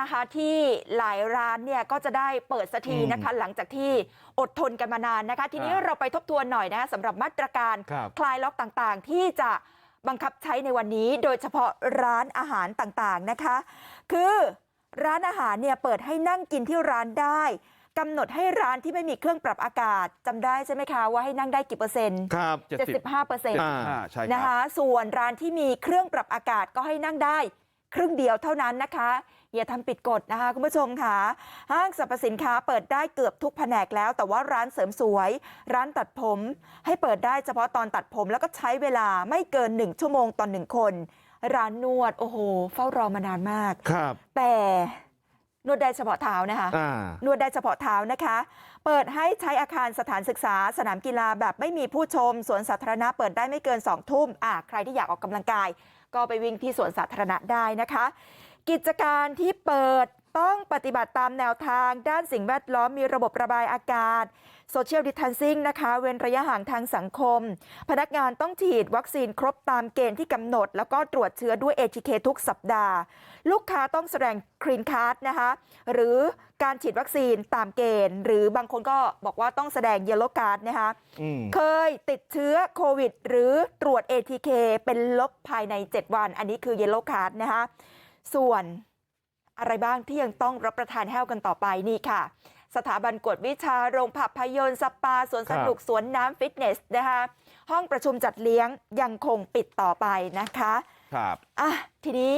นะคะที่หลายร้านเนี่ยก็จะได้เปิดสักทีนะคะหลังจากที่อดทนกันมานานนะคะทีนี้ครับเราไปทบทวนหน่อยนะคะสำหรับมาตรการครับคลายล็อกต่างๆที่จะบังคับใช้ในวันนี้ โดยเฉพาะร้านอาหารต่างๆนะคะ คือร้านอาหารเนี่ยเปิดให้นั่งกินที่ร้านได้กำหนดให้ร้านที่ไม่มีเครื่องปรับอากาศจำได้ใช่ไหมคะว่าให้นั่งได้กี่เปอร์เซ็นต์ครับ75เปอร์เซ็นต์อ่าใช่คนะรับคะส่วนร้านที่มีเครื่องปรับอากาศก็ให้นั่งได้ ครึ่งเดียวเท่านั้นนะคะอย่าทำผิดกฎนะคะคุณผู้ชมค่ะห้างสรรพสินค้าเปิดได้เกือบทุกแผนกแล้วแต่ว่าร้านเสริมสวย ร้านตัดผมให้เปิดได้เฉพาะตอนตัดผมแล้วก็ใช้เวลาไม่เกิน 1 ชั่วโมงต่อหนึ่งคน ร้านนวดโอ้โห เฝ้ารอมานานมากครับ แต่นวดได้เฉพาะเท้านะคะอ่านวดได้เฉพาะเท้านะคะ เปิดให้ใช้อาคารสถานศึกษาสนามกีฬาแบบไม่มีผู้ชมสวนสาธารณะเปิดได้ไม่เกิน2องทุ่มอะใครที่อยากออกกำลังกาย ก็ไปวิ่งที่สวนสาธารณะได้นะคะกิจการที่เปิด ต้องปฏิบัติตามแนวทางด้านสิ่งแวดล้อมมีระบบระบายอากาศโซเชียลดิ a ท c ซิ่งนะคะเว้นระยะห่างทางสังคม พนักงานต้องฉีดวัคซีนครบตามเกณฑ์ที่กำหนด แล้วก็ตรวจเชื้อด้วย ATK ทุกสัปดาห์ ลูกค้าต้องแสดงครีนคาร์ดนะคะหรือการฉีดวัคซีนตามเกณฑ์ หรือบางคนก็บอกว่าต้องแสดงเยลโลการ์ดนะคะอืมเคยติดเชื้อโควิด หรือตรวจ ATK เป็นลบภายใน 7 วัน อันนี้คือเยลโลการ์ดนะคะส่วน อะไรบ้างที่ยังต้องรับประทานแห้วกันต่อไปนี่ค่ะ สถาบันกวดวิชาโรงภาพยนตร์สปาสวนสนุกสวนน้ำฟิตเนสนะคะห้องประชุมจัดเลี้ยงยังคงปิดต่อไปนะคะครับอะทีนี้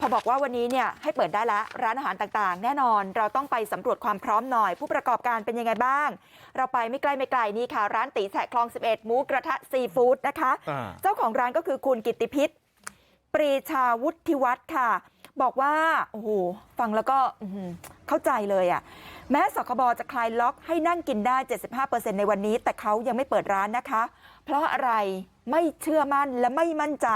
พอบอกว่าวันนี้เนี่ยให้เปิดได้แล้วร้านอาหารต่างๆ แน่นอนเราต้องไปสำรวจความพร้อมหน่อย ผู้ประกอบการเป็นยังไงบ้าง เราไปไม่ใกล้ไม่ไกลนี่ค่ะ ร้านตีแสะคลอง 11 หมูกระทะซีฟู้ดนะคะอ่าเจ้าของร้านก็คือคุณกิตติพิษ ปรีชาวุฒิวัฒน์ค่ะ บอกว่าโอ้โหฟังแล้วก็อื้อหือเข้าใจเลยอะ่ะแม้สคบจะคลายล็อกให้นั่งกินได้ 75%ในวันนี้ แต่เขายังไม่เปิดร้านนะคะ เพราะอะไรไม่เชื่อมั่นและไม่มั่นใจ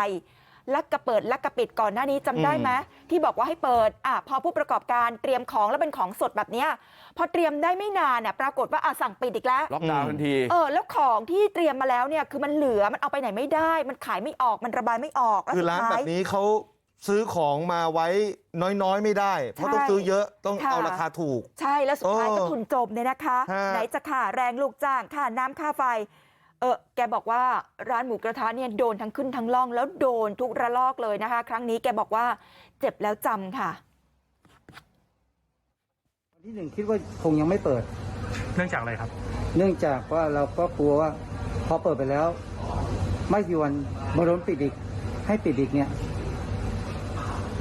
ลักกระเปิดลักกระปิดก่อนหน้านี้จำได้ไหมที่บอกว่าให้เปิดอะพอผู้ประกอบการเตรียมของแล้วเป็นของสดแบบเนี้ยพอเตรียมได้ไม่นานน่ะปรากฏว่าอะสั่งปิดอีกแล้วล็อกดาวน์ทันทีเออแล้วของที่เตรียมมาแล้วเนี่ยคือมันเหลือมันเอาไปไหนไม่ได้ มันขายไม่ออกมันระบายไม่ออกแล้วคือสุดร้านท้าแบยบนี้เขา ซื้อของมาไว้น้อยๆไม่ได้เพราะต้องใช่ซื้อเยอะต้องค่ะเอาราคาถูกใช่แล้วสุดท้ายเออก็ทุนจมเนี่ยนะคะฮะไหนจะค่าแรงลูกจ้างค่าน้ำค่าไฟเออแกบอกว่าร้านหมูกระทะเนี่ยโดนทั้งขึ้นทั้งล่องแล้วโดนทุกระลอกเลยนะคะ ครั้งนี้แกบอกว่าเจ็บแล้วจำค่ะวันที่หนึ่งคิดว่าคงยังไม่เปิด เนื่องจากอะไรครับ เนื่องจากว่าเราก็กลัวว่าพอเปิดไปแล้ว ไม่กี่วันมาโดนปิดอีกให้ปิดอีกเนี่ย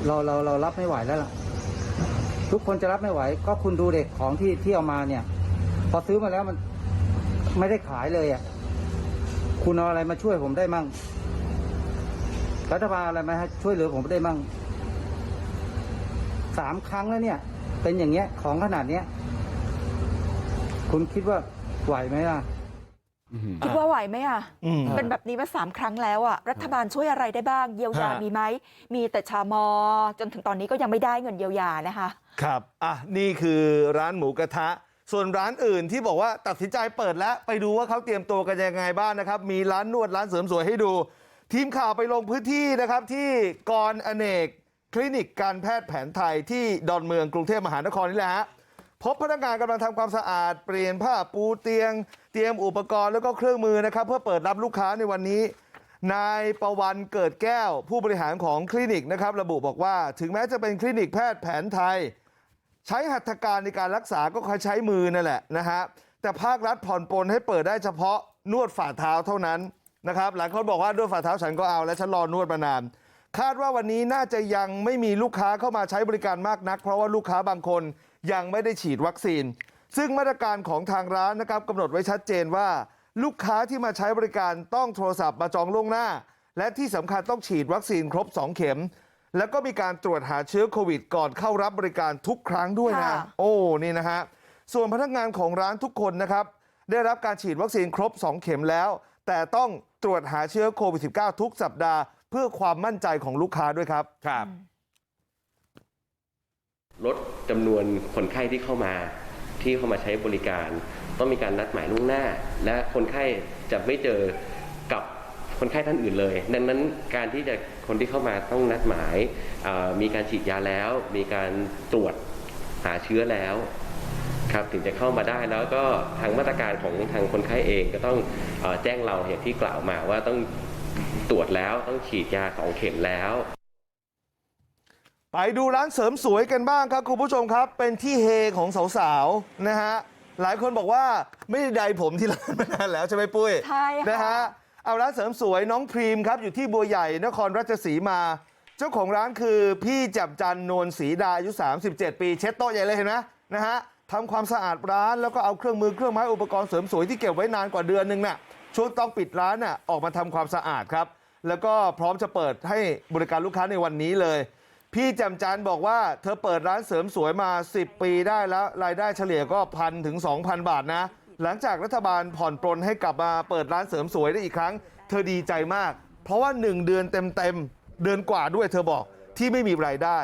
เราเราเรารับไม่ไหวแล้วล่ะ ทุกคนจะรับไม่ไหว ก็คุณดูเด็กของที่ที่เอามาเนี่ย พอซื้อมาแล้วมันไม่ได้ขายเลยอะ คุณเอาอะไรมาช่วยผมได้มั่งรัฐบาลอะไรมาช่วยเหลือผมได้มั่งสามครั้งแล้วเนี่ย เป็นอย่างเงี้ยของขนาดเนี้ย คุณคิดว่าไหวไหมล่ะ คิดว่าไหวไหมอะอืมเป็นแบบนี้มาสามครั้งแล้วอะรัฐบาลช่วยอะไรได้บ้างเยียวยาฮะมีไหมมีแต่ชามอจนถึงตอนนี้ก็ยังไม่ได้เงินเยียวยานะคะครับอะนี่คือร้านหมูกระทะ ส่วนร้านอื่นที่บอกว่าตัดสินใจเปิดแล้วไปดูว่าเขาเตรียมตัวกันยังไงบ้างนะครับ มีร้านนวดร้านเสริมสวยให้ดู ทีมข่าวไปลงพื้นที่นะครับที่กรอเนก คลินิกการแพทย์แผนไทยที่ดอนเมืองกรุงเทพมหานครนี่แหละฮะ พบพนักงานกำลังทำความสะอาดเปลี่ยนผ้าปูเตียงเตรียมอุปกรณ์แล้วก็เครื่องมือนะครับเพื่อเปิดรับลูกค้าในวันนี้นายประวันเกิดแก้วผู้บริหารของคลินิกนะครับระบุบอกว่า ถึงแม้จะเป็นคลินิกแพทย์แผนไทย ใช้หัตถการในการรักษาก็ใช้มือนั่นแหละนะฮะแต่ภาครัฐผ่อนปลนให้เปิดได้เฉพาะนวดฝ่าเท้าเท่านั้นนะครับหลายคนบอกว่านวดฝ่าเท้าฉันก็เอาและฉันรอนวดมานาน คาดว่าวันนี้น่าจะยังไม่มีลูกค้าเข้ามาใช้บริการมากนัก เพราะว่าลูกค้าบางคน ยังไม่ได้ฉีดวัคซีนซึ่งมาตรการของทางร้านนะครับกำหนดไว้ชัดเจนว่าลูกค้าที่มาใช้บริการต้องโทรศัพท์มาจองล่วงหน้าและที่สำคัญต้องฉีดวัคซีนครบ2เข็มแล้วก็มีการตรวจหาเชื้อโควิดก่อนเข้ารับบริการทุกครั้งด้วยนะค่ะโอ้นี่นะฮะส่วนพนักงานของร้านทุกคนนะครับได้รับการฉีดวัคซีนครบ 2 เข็มแล้ว แต่ต้องตรวจหาเชื้อโควิด -19 ทุกสัปดาห์ เพื่อความมั่นใจของลูกค้าด้วยครับครับ ลดจำนวนคนไข้ที่เข้ามาที่เข้ามาใช้บริการ ต้องมีการนัดหมายล่วงหน้า และคนไข้จะไม่เจอกับคนไข้ท่านอื่นเลย ดังนั้นการที่จะคนที่เข้ามาต้องนัดหมายมีการฉีดยาแล้ว มีการตรวจหาเชื้อแล้วครับถึงจะเข้ามาได้แล้วก็ทางมาตรการของทางคนไข้เองก็ต้องอแจ้งเราอย่างที่กล่าวมาว่าต้องตรวจแล้วต้องฉีดยาสองเข็มแล้ว ไปดูร้านเสริมสวยกันบ้างครับคุณผู้ชมครับ เป็นที่เฮของสาวๆนะฮะหลายคนบอกว่าไม่ได้ใดผมที่ร้านมานานแล้วใช่ไหมปุ้ยใช่ค่ะนะฮะเอาร้านเสริมสวยน้องพรีมครับอยู่ที่บัวใหญ่นครราชสีมา เจ้าของร้านคือพี่จับจันนวลศรีดาอายุ 37 ปี เช็ดโต๊ะใหญ่เลยเห็นไหมนะฮะทำความสะอาดร้านแล้วก็เอาเครื่องมือเครื่องไม้อุปกรณ์เสริมสวยที่เก็บไว้นานกว่าเดือนหนึงน่ะช่วงต้องปิดร้านน่ะออกมาทำความสะอาดครับแล้วก็พร้อมจะเปิดให้บริการลูกค้าในวันนี้เลย พี่แจำจันบอกว่าเธอเปิดร้านเสริมสวยมา10ปีได้แล้วรายได้เฉลี่ยก็พันถึง2,000บาทนะหลังจากรัฐบาลผ่อนปรนให้กลับมาเปิดร้านเสริมสวยได้อีกครั้ง เธอดีใจมาก เพราะว่า 1 เดือนเต็มๆเดือนกว่าด้วยเธอบอกที่ไม่มีรายได้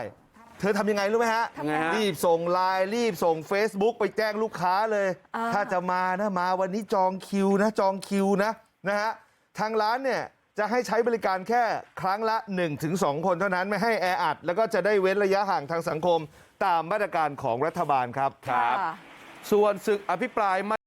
เธอทำยังไงรู้ไหมฮะทำไงฮะรีบส่งไลน์รีบส่ง Facebook ไปแจ้งลูกค้าเลยอ่าถ้าจะมานะมาวันนี้จองคิวนะจองคิวนะนะฮะทางร้านเนี่ย จะให้ใช้บริการแค่ครั้งละ1-2คนเท่านั้นไม่ให้แออัดแล้วก็จะได้เว้นระยะห่างทางสังคมตามมาตรการของรัฐบาลครับครับค่ะส่วนศึกอภิปรายไม่